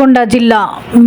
నల్గొండ జిల్లా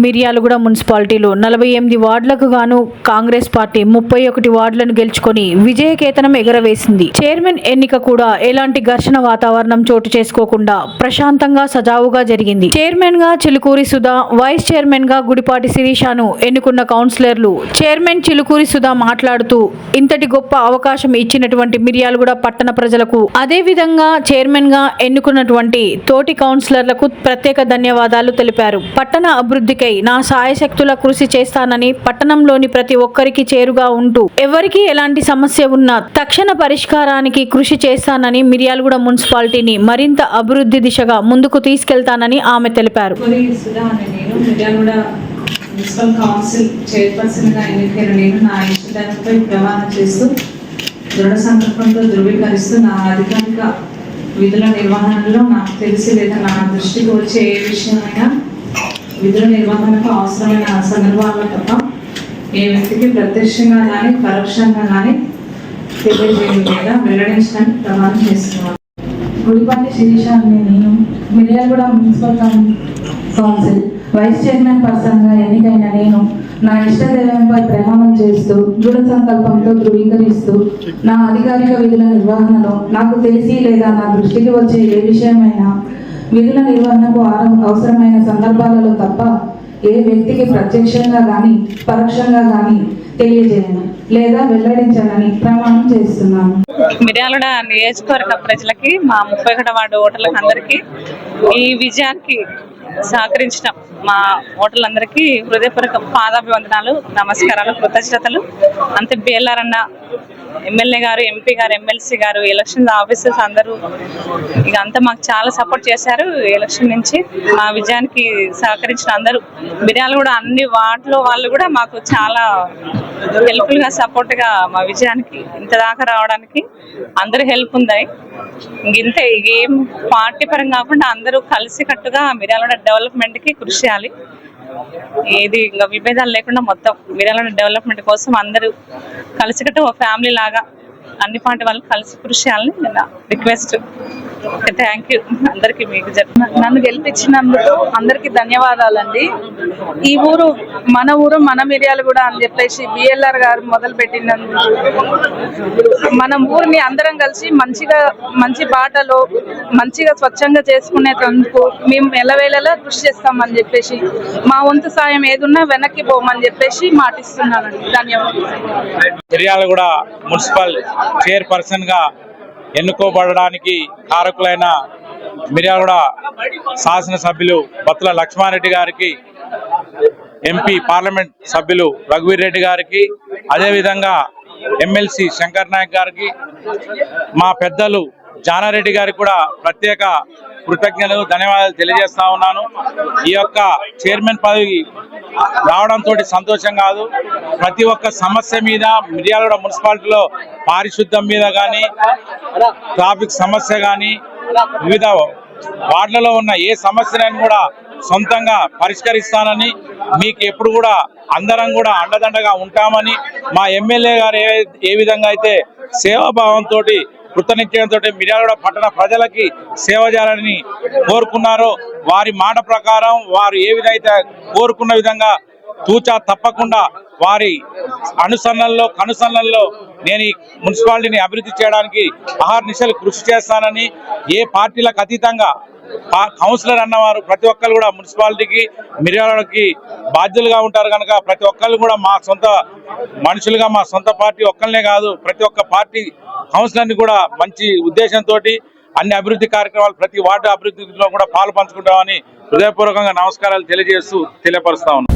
మిర్యాలగూడ మున్సిపాలిటీలో నలభై ఎనిమిది వార్డులకు గాను కాంగ్రెస్ పార్టీ ముప్పై ఒకటి వార్డులను గెలుచుకొని విజయకేతనం ఎగరవేసింది. చైర్మన్ ఎన్నిక కూడా ఎలాంటి ఘర్షణ వాతావరణం చోటు చేసుకోకుండా ప్రశాంతంగా సజావుగా జరిగింది. చైర్మన్గా చిలుకూరి సుధా వైస్ చైర్మన్గా గుడిపాటి శిరీషాను ఎన్నుకున్న కౌన్సిలర్లు చైర్మన్ చిలుకూరి సుధా మాట్లాడుతూ ఇంతటి గొప్ప అవకాశం ఇచ్చినటువంటి మిర్యాలగూడ పట్టణ ప్రజలకు అదే విధంగా చైర్మన్గా ఎన్నుకున్నటువంటి తోటి కౌన్సిలర్లకు ప్రత్యేక ధన్యవాదాలు తెలిపారు. పట్టణ అభివృద్ధికై నా సాయశక్తుల కృషి చేస్తానని పట్టణంలోని ప్రతి ఒక్కరికి చేరుగా ఉంటూ ఎవరికి ఎలాంటి సమస్య ఉన్నా తక్షణ పరిష్కారానికి కృషి చేస్తానని మిర్యాలగూడ మున్సిపాలిటీని మరింత అభివృద్ధి దిశగా ముందుకు తీసుకెళ్తానని ఆమె తెలిపారు. మున్సిపల్ కౌన్సిల్ చైర్పర్సన్గా ఎన్నికైన నేను నా ఇష్టదానంపై ప్రమాణం చేస్తూ దృఢ సంకల్పంతో ధృవీకరిస్తూ నా అధికారిక విధుల నిర్వహణలో నాకు తెలిసి లేదా నా దృష్టికి వచ్చే ఏ విషయమైనా విధుల నిర్వహణకు అవసరమైన సందర్భాల్లో తప్ప ఏ వ్యక్తికి ప్రత్యక్షంగా కానీ పరోక్షంగా కానీ తెలియజేయడం లేదా వెల్లడించడానికి ప్రమాణం చేస్తున్నాను గుడిపల్లి శిరీష అనే నేను Miryalaguda municipal council vice chairman పర్సన్గా ఎన్నికైన నేను నా ఇష్టదైవంపై ప్రమాణం చేస్తూ దృఢ సంకల్పంతో ధృవీకరిస్తూ నా అధికారిక విధుల నిర్వహణలో నాకు తెలిసి లేదా నా దృష్టికి వచ్చే ఏ విషయమైనా విధుల నిర్వహణకు అవసరమైన సందర్భాలలో తప్ప ఏ వ్యక్తికి ప్రత్యక్షంగా కానీ పరోక్షంగా కానీ తెలియజేయను లేదా వెల్లడించాలని ప్రమాణం చేస్తున్నాను. మిర్యాలడ నియోజకవర్గ ప్రజలకి మా ముప్పై ఒకటో వార్డు ఓటర్లకు అందరికీ ఈ విజయానికి సహకరించిన మా ఓటర్లందరికీ హృదయపూర్వక పాదాభివందనాలు నమస్కారాలు కృతజ్ఞతలు. అంతే బేలారన్న ఎమ్మెల్యే గారు ఎంపీ గారు ఎమ్మెల్సీ గారు ఎలక్షన్ ఆఫీసర్స్ అందరూ ఇక అంతా మాకు చాలా సపోర్ట్ చేశారు ఎలక్షన్ నుంచి. మా విజయానికి సహకరించిన అందరూ. మిర్యాలు కూడా అన్ని వాటిలో వాళ్ళు కూడా మాకు చాలా హెల్ప్ఫుల్గా సపోర్ట్గా మా విజయానికి ఇంత దాకా రావడానికి అందరూ హెల్ప్ ఉందని. ఇంక ఇంతే ఏం పార్టీ పరం కాకుండా అందరూ కలిసి కట్టుగా మిర్యాల డెవలప్మెంట్కి కృషి చేయాలి. ఏది ఇంకా విభేదాలు లేకుండా మొత్తం మిర్యాల డెవలప్మెంట్ కోసం అందరూ కలిసికట్టు ఒక ఫ్యామిలీ లాగా అన్ని పార్టీ వాళ్ళు కలిసి కృషి చేయాలని రిక్వెస్ట్ థ్యాంక్ యూ అందరికీ మీకు చెప్పిన నన్ను గెలిపించినందుకు అందరికి ధన్యవాదాలండి. ఈ ఊరు మన ఊరు మన మిరియాలు కూడా అని చెప్పేసి బిఎల్ఆర్ గారు మొదలు పెట్టినందుకు మన ఊరిని అందరం కలిసి మంచిగా మంచి బాటలో మంచిగా స్వచ్ఛంగా చేసుకునేందుకు మేము ఎలవేళలా కృషి చేస్తామని చెప్పేసి మా వంతు సాయం ఏదున్నా వెనక్కి పోమని చెప్పేసి మాటిస్తున్నానండి. ధన్యవాదాలు. మిర్యాలగూడ మున్సిపల్ చైర్పర్సన్గా ఎన్నుకోబడడానికి కారకులైన మిర్యాలగూడ శాసనసభ్యులు బత్తుల లక్ష్మారెడ్డి గారికి ఎంపీ పార్లమెంట్ సభ్యులు రఘువీర్ రెడ్డి గారికి అదేవిధంగా ఎమ్మెల్సీ శంకర్ నాయక్ గారికి మా పెద్దలు జానారెడ్డి గారికి కూడా ప్రత్యేక కృతజ్ఞతలు ధన్యవాదాలు తెలియజేస్తా ఉన్నాను. ఈ యొక్క చైర్మన్ పదవి రావడంతో సంతోషం కాదు. ప్రతి ఒక్క సమస్య మీద మిర్యాలగూడ మున్సిపాలిటీలో పారిశుద్ధ్యం మీద కానీ ట్రాఫిక్ సమస్య కానీ వివిధ వార్డులలో ఉన్న ఏ సమస్యలను కూడా సొంతంగా పరిష్కరిస్తానని మీకు ఎప్పుడు కూడా అందరం కూడా అండదండగా ఉంటామని మా ఎమ్మెల్యే గారు ఏ ఏ విధంగా అయితే సేవాభావంతో కృతనిశ్చయంతో మిర్యాలగూడ పట్టణ ప్రజలకి సేవ చేయాలని కోరుకున్నారో వారి మాట ప్రకారం వారు ఏ విధంగా కోరుకున్న విధంగా తూచా తప్పకుండా వారి అనుసరణల్లో కనుసరణలో నేను ఈ మున్సిపాలిటీని అభివృద్ధి చేయడానికి అహర్నిశలు కృషి చేస్తానని ఏ పార్టీలకు అతీతంగా ఆ కౌన్సిలర్ అన్నవారు ప్రతి ఒక్కరు కూడా మున్సిపాలిటీకి మిర్యాలకి బాధ్యులుగా ఉంటారు కనుక ప్రతి ఒక్కరు కూడా మా సొంత మనుషులుగా మా సొంత పార్టీ ఒక్కరినే కాదు ప్రతి ఒక్క పార్టీ కౌన్సిలర్ని కూడా మంచి ఉద్దేశంతో అన్ని అభివృద్ధి కార్యక్రమాలు ప్రతి వార్డు అభివృద్ధిలో కూడా పాలు పంచుకుంటామని హృదయపూర్వకంగా నమస్కారాలు తెలియజేస్తూ తెలియపరుస్తా